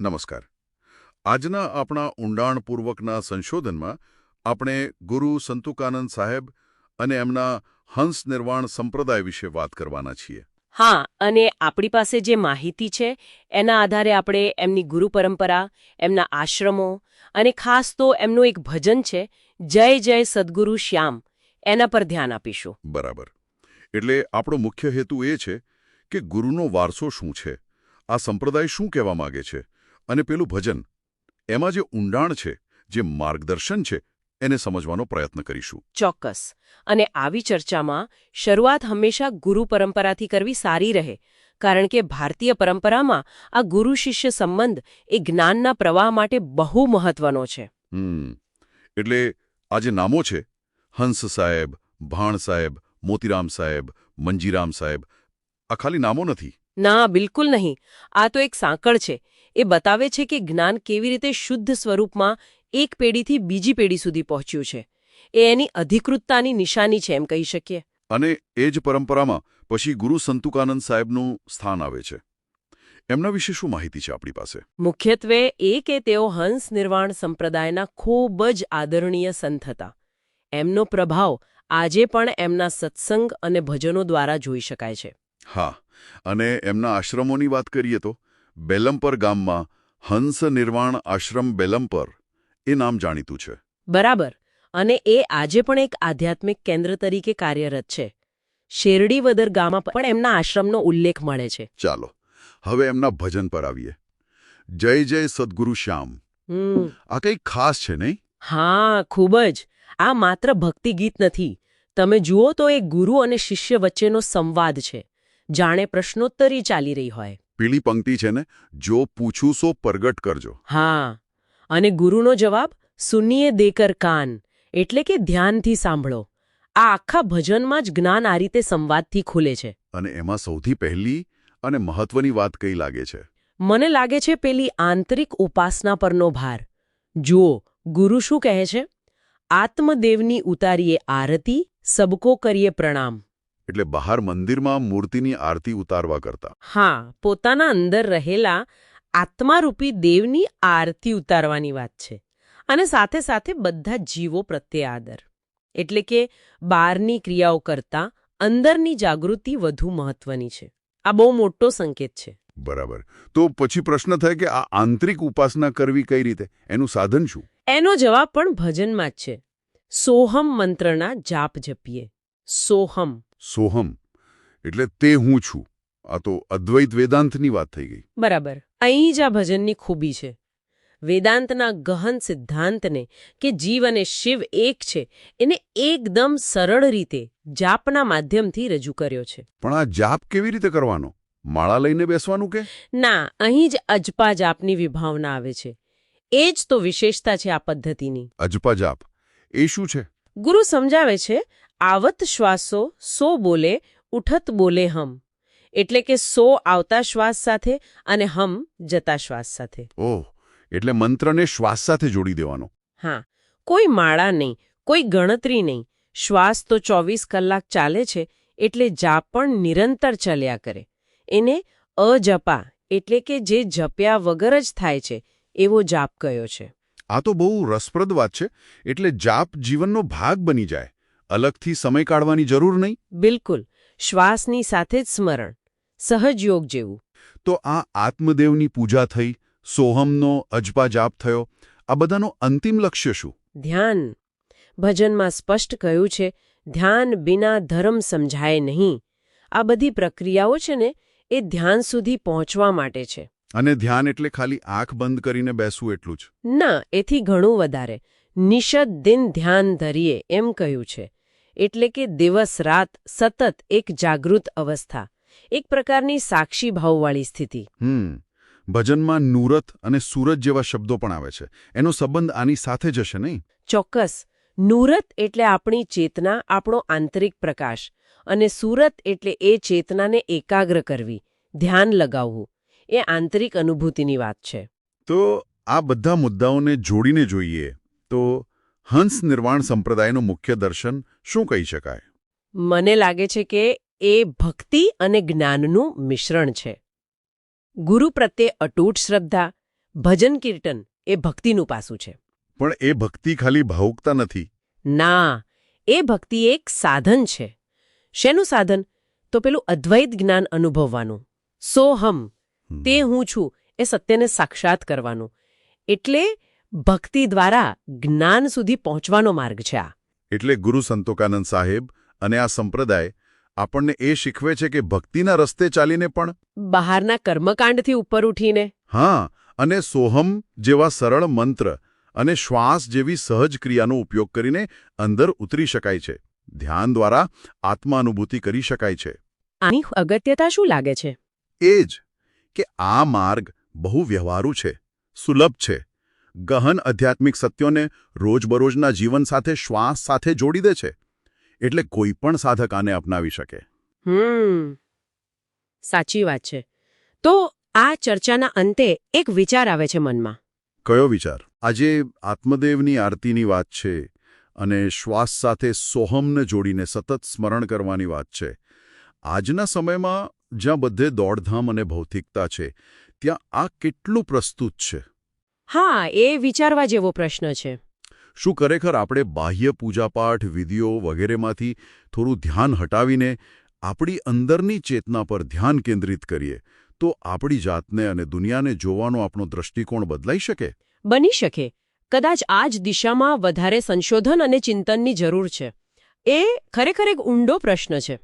નમસ્કાર. આજના આપણા ઊંડાણપૂર્વકના સંશોધનમાં આપણે ગુરુ સંતુકાનંદ સાહેબ અને એમના હંસ નિર્વાણ સંપ્રદાય વિશે વાત કરવાના છીએ. હા અને આપણી પાસે જે માહિતી છે એના આધારે આપણે એમની ગુરુ પરંપરા એમના આશ્રમો અને ખાસ તો એમનું એક ભજન છે જય જય સદગુરુ શ્યામ એના પર ધ્યાન આપીશું. બરાબર. એટલે આપણો મુખ્ય હેતુ એ છે કે ગુરુનો વારસો શું છે? આ સંપ્રદાય શું કહેવા માંગે છે? અને પેલું ભજન. એમાં જે ઊંડાણ છે જે માર્ગદર્શન છે એને સમજવાનો પ્રયત્ન કરીશું. ચોક્કસ. અને આવી ચર્ચામાં શરૂઆત હંમેશા ગુરુ પરંપરાથી કરવી સારી રહે કારણ કે ભારતીય પરંપરામાં આ ગુરુ શિષ્ય સંબંધ એ જ્ઞાનના પ્રવાહ માટે બહુ મહત્વનો છે. હમ. એટલે આ જે નામો છે હંસ સાહેબ ભાણ સાહેબ મોતીરામ સાહેબ મંજીરામ સાહેબ આ ખાલી નામો નથી? ના બિલકુલ નહીં. આ તો એક સાંકળ છે. એ બતાવે છે કે જ્ઞાન કેવી રીતે શુદ્ધ સ્વરૂપમાં એક પેઢીથી બીજી પેઢી સુધી પહોંચ્યું છે. એ એની અધિકૃતતાની નિશાની છે એમ કહી શકીએ. અને એ જ પરંપરામાં પછી ગુરુ સંતુકાનંદ સાહેબનું સ્થાન આવે છે. એમના વિશે શું માહિતી છે આપણી પાસે? મુખ્યત્વે એ કે તેઓ હંસ નિર્વાણ સંપ્રદાયના ખૂબ જ આદરણીય સંત હતા. એમનો પ્રભાવ આજે પણ એમના સત્સંગ અને ભજનો દ્વારા જોઈ શકાય છે. હા અને એમના આશ્રમોની વાત કરીએ તો? બેલમપર ગામમાં હંસ નિર્વાણ આશ્રમ બેલમપર એ નામ જાણીતું છે. બરાબર. અને એ આજે પણ એક આધ્યાત્મિક કેન્દ્ર તરીકે કાર્યરત છે. શેરડીવદર ગામમાં પણ એમના આશ્રમનો ઉલ્લેખ મળે છે. ચાલો હવે એમના ભજન પર આવીએ. જય જય સદગુરુ શ્યામ. આ કંઈક ખાસ છે નહીં? હા ખૂબ જ. આ માત્ર ભક્તિ ગીત નથી. તમે જુઓ તો એ ગુરુ અને શિષ્ય વચ્ચેનો સંવાદ છે. જાણે પ્રશ્નોત્તરી ચાલી રહી હોય. પીળી પંક્તિ છે ને જો પૂછું સો પ્રગટ કરજો. હા. અને ગુરુનો જવાબ સુનીએ દેકર કાન. એટલે કે ધ્યાનથી સાંભળો. આ આખા ભજનમાં જ જ્ઞાન આ રીતે સંવાદથી ખુલે છે. અને એમાં સૌથી પહેલી અને મહત્વની વાત કઈ લાગે છે? મને લાગે છે પેલી આંતરિક ઉપાસના પરનો ભાર. જુઓ ગુરુ શું કહે છે? આત્મદેવની ઉતારીએ આરતી સબકો કરીએ પ્રણામ. એટલે બહાર મંદિરમાં મૂર્તિની આરતી ઉતારવા કરતા. હા પોતાના અંદર રહેલા આત્મારૂપી દેવની આરતી ઉતારવાની વાત છે. અને સાથે સાથે બધા જીવો પ્રત્યે આદર. એટલે કે બહારની ક્રિયાઓ કરતાં અંદરની જાગૃતિ વધુ મહત્વની છે. આ બહુ મોટો સંકેત છે. બરાબર. તો પછી પ્રશ્ન થાય કે આ આંતરિક ઉપાસના કરવી કઈ રીતે? એનું સાધન શું? એનો જવાબ પણ ભજનમાં જ છે. સોહમ મંત્રના જાપ જપીએ. સોહમ. સોહમ. એટલે તે હું છું. આ તો અદ્વૈત વેદાંતની વાત થઈ ગઈ. બરાબર. અહીં જ આ ભજનની ખૂબી છે. વેદાંતના ગહન સિદ્ધાંતને કે જીવ અને શિવ એક છે એને એકદમ સરળ રીતે જાપના માધ્યમથી રજૂ કર્યો છે. પણ આ જાપ કેવી રીતે કરવાનો? માળા લઈને બેસવાનું કે? ના અહીં જ અજપા જાપની વિભાવના આવે છે. એ જ તો વિશેષતા છે આ પદ્ધતિની. અજપા જાપ એ શું છે? ગુરુ સમજાવે છે આવત શ્વાસો સો બોલે ઉઠત બોલે હમ. એટલે કે સો આવતા શ્વાસ સાથે અને હમ જતા શ્વાસ સાથે. ઓહ એટલે મંત્રને શ્વાસ સાથે જોડી દેવાનો. હા કોઈ માળા નહીં કોઈ ગણતરી નહીં. શ્વાસ તો ચોવીસ કલાક ચાલે છે એટલે જાપ પણ નિરંતર ચાલ્યા કરે. એને અજપા એટલે કે જે જપ્યા વગર જ થાય છે એવો જાપ કયો છે. આ તો બહુ રસપ્રદ વાત છે એટલે જાપ જીવનનો ભાગ બની જાય. અલગથી સમય કાઢવાની જરૂર નહીં? બિલકુલ. શ્વાસની સાથે જ સ્મરણ. સહજ યોગ જેવું. તો આ આત્મદેવની પૂજા થઈ સોહમનો અજપા જાપ થયો આ બધાનો અંતિમ લક્ષ્ય શું? ધ્યાન. ભજનમાં સ્પષ્ટ કહ્યું છે ધ્યાન બિના ધર્મ સમજાય નહીં. આ બધી પ્રક્રિયાઓ છે ને એ ધ્યાન સુધી પહોંચવા માટે છે. અને ધ્યાન એટલે ખાલી આંખ બંધ કરીને બેસવું એટલું જ? ના એથી ઘણું વધારે. નિષદ દિન ધ્યાન ધરીએ એમ કહ્યું છે. એટલે કે દિવસ રાત સતત એક જાગૃત અવસ્થા એક પ્રકારની સાક્ષી ભાવવાળી સ્થિતિ. હમ ભજનમાં નૂરત અને સુરત જેવા શબ્દો પણ આવે છે. એનો સંબંધ આની સાથે જ હશે નહીં? ચોક્કસ. નૂરત એટલે આપણી ચેતના આપણો આંતરિક પ્રકાશ અને સુરત એટલે એ ચેતનાને એકાગ્ર કરવી ધ્યાન લગાવવું. એ આંતરિક અનુભૂતિની વાત છે. તો આ બધા મુદ્દાઓને જોડીને જોઈએ તો હંસ નિર્વાણ સંપ્રદાયનું મુખ્ય દર્શન શું કહી શકાય? મને લાગે છે કે એ ભક્તિ અને જ્ઞાનનું મિશ્રણ છે. ગુરુ પ્રત્યે અટૂટ શ્રદ્ધા ભજન કીર્તન એ ભક્તિનું પાસું છે. પણ એ ભક્તિ ખાલી ભાવુકતા નથી. ના એ ભક્તિ એક સાધન છે. શેનું સાધન? તો પેલું અદ્વૈત જ્ઞાન અનુભવવાનું. સોહમ તે હું છું એ સત્યને સાક્ષાત કરવાનું. એટલે ભક્તિ દ્વારા જ્ઞાન સુધી પહોંચવાનો માર્ગ છે આ. એટલે ગુરુ સંતોકાનંદ સાહેબ અને આ સંપ્રદાય આપણને એ શીખવે છે કે ભક્તિના રસ્તે ચાલીને પણ બહારના કર્મકાંડથી ઉપર ઉઠીને. હા અને સોહમ જેવા સરળ મંત્ર અને શ્વાસ જેવી સહજ ક્રિયાનો ઉપયોગ કરીને અંદર ઉતરી શકાય છે. ધ્યાન દ્વારા આત્માનુભૂતિ કરી શકાય છે. આની અગત્યતા શું લાગે છે? એ જ કે આ માર્ગ બહુ વ્યવહારુ છે સુલભ છે. ગહન આધ્યાત્મિક સત્યોને રોજબરોજના જીવન સાથે શ્વાસ સાથે જોડી દે છે. એટલે કોઈ પણ સાધક આને અપનાવી શકે. સાચી વાત છે. તો આ ચર્ચાના અંતે એક વિચાર આવે છે મનમાં. કયો વિચાર? આજે આત્મદેવની આરતીની વાત છે અને શ્વાસ સાથે સોહમને જોડીને સતત સ્મરણ કરવાની વાત છે. આજના સમયમાં જ્યાં બધે દોડધામ અને ભૌતિકતા છે ત્યાં આ કેટલું પ્રસ્તુત છે? હા એ વિચારવા જેવો પ્રશ્ન છે. શું ખરેખર આપણે બાહ્ય પૂજાપાઠ વિધિઓ વગેરેમાંથી થોડું ધ્યાન હટાવીને આપણી અંદરની ચેતના પર ધ્યાન કેન્દ્રિત કરીએ તો આપણી જાતને અને દુનિયાને જોવાનો આપણો દૃષ્ટિકોણ બદલાઈ શકે? બની શકે. કદાચ આ જ દિશામાં વધારે સંશોધન અને ચિંતનની જરૂર છે. એ ખરેખર એક ઊંડો પ્રશ્ન છે.